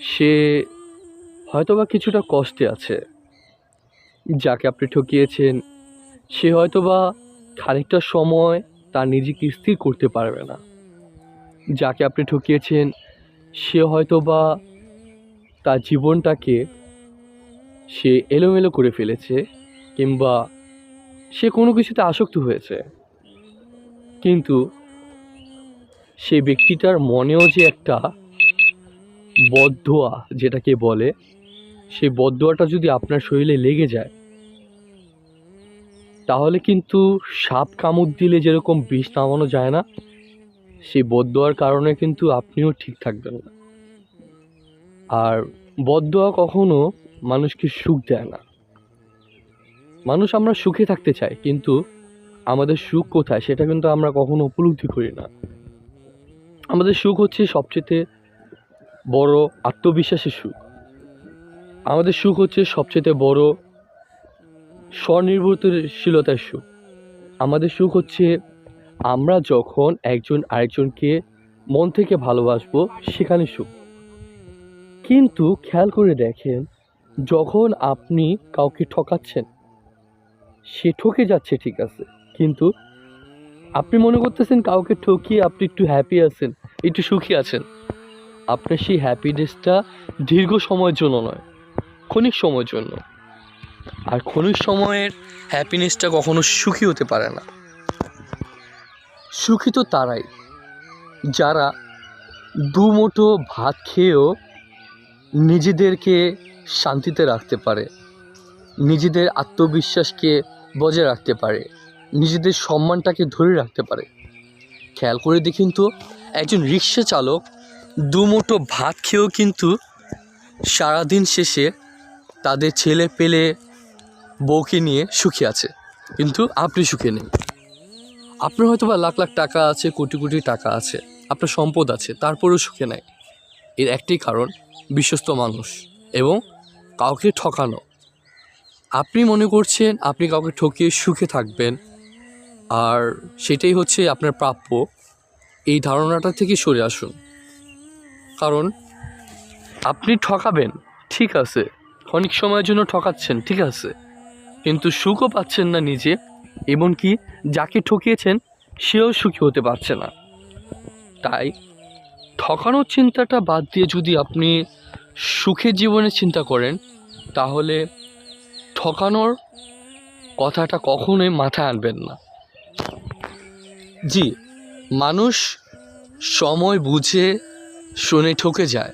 সে হয়তোবা কিছুটা কষ্টে আছে। যাকে আপনি ঠকিয়েছেন, সে হয়তোবা খানিকটা সময় তার নিজেকে স্থির করতে পারবে না। যাকে আপনি ঠকিয়েছেন, সে হয়তোবা তার জীবনটাকে সে এলোমেলো করে ফেলেছে, কিংবা সে কোনো কিছুতে আসক্ত হয়েছে। কিন্তু সেই ব্যক্তিটার মনেও যে একটা বদদোয়া যেটাকে বলে, সেই বদদোয়াটা যদি আপনার শরীরে লেগে যায়, তাহলে কিন্তু সাপ কামড় দিলে যেরকম বিষ নামানো যায় না, সেই বদদোয়ার কারণে কিন্তু আপনিও ঠিক থাকবেন না। আর বদদোয়া কখনো মানুষকে সুখ দেয় না। মানুষ আমরা সুখে থাকতে চাই, কিন্তু আমাদের সুখ কোথায়? সেটা কিন্তু আমরা কখনো উপলব্ধি করি না। আমাদের সুখ হচ্ছে সবচেয়ে বড় আত্মবিশ্বাসের সুখ। আমাদের সুখ হচ্ছে সবচেয়ে বড় স্বনির্ভরশীলতার সুখ। আমাদের সুখ হচ্ছে আমরা যখন একজন আরেকজনকে মন থেকে ভালোবাসবো, সেখানে সুখ। কিন্তু খেয়াল করে দেখেন, যখন আপনি কাউকে ঠকাচ্ছেন, সে ঠকে যাচ্ছে ঠিক আছে। কিন্তু আপনি মনে করতেছেন কাউকে ঠকিয়ে আপনি একটু হ্যাপি আছেন, একটু সুখী আছেন। আপনার সেই হ্যাপিনেসটা দীর্ঘ সময়ের জন্য নয়, ক্ষণিক সময়ের জন্য। আর ক্ষণিক সময়ের হ্যাপিনেসটা কখনো সুখী হতে পারে না। সুখী তো তারাই, যারা দুমুঠো ভাত খেয়েও নিজেদেরকে শান্তিতে রাখতে পারে, নিজেদের আত্মবিশ্বাসকে বজায় রাখতে পারে, নিজেদের সম্মানটাকে ধরে রাখতে পারে। খেয়াল করে দেখুন তো, একজন রিক্সা চালক দুমুঠো ভাত খেয়েও কিন্তু সারাদিন শেষে তাদের ছেলে পেলে বউকে নিয়ে সুখী আছে। কিন্তু আপনি সুখে নেই। আপনার হয়তো বা লাখ লাখ টাকা আছে, কোটি কোটি টাকা আছে, আপনার সম্পদ আছে, তারপরেও সুখে নাই। এর একটাই কারণ, বিশ্বস্ত মানুষ এবং কাউকে ঠকানো। আপনি মনে করছেন আপনি কাউকে ঠকিয়ে সুখে থাকবেন, আর সেটাই হচ্ছে আপনার প্রাপ্য। এই ধারণাটা থেকে সরে আসুন। কারণ আপনি ঠকাবেন, ঠিক আছে। অনেক সময়ের জন্য ঠকাচ্ছেন, ঠিক আছে। কিন্তু সুখও পাচ্ছেন না নিজে, এমনকি যাকে ঠকিয়েছেন, সেও সুখী হতে পারছে না। তাই ঠকানোর চিন্তাটা বাদ দিয়ে যদি আপনি সুখের জীবনের চিন্তা করেন, তাহলে ঠকানোর কথাটা কখনোই মাথায় আনবেন না। জি, মানুষ সময় বুঝে শুনে ঠকে যায়।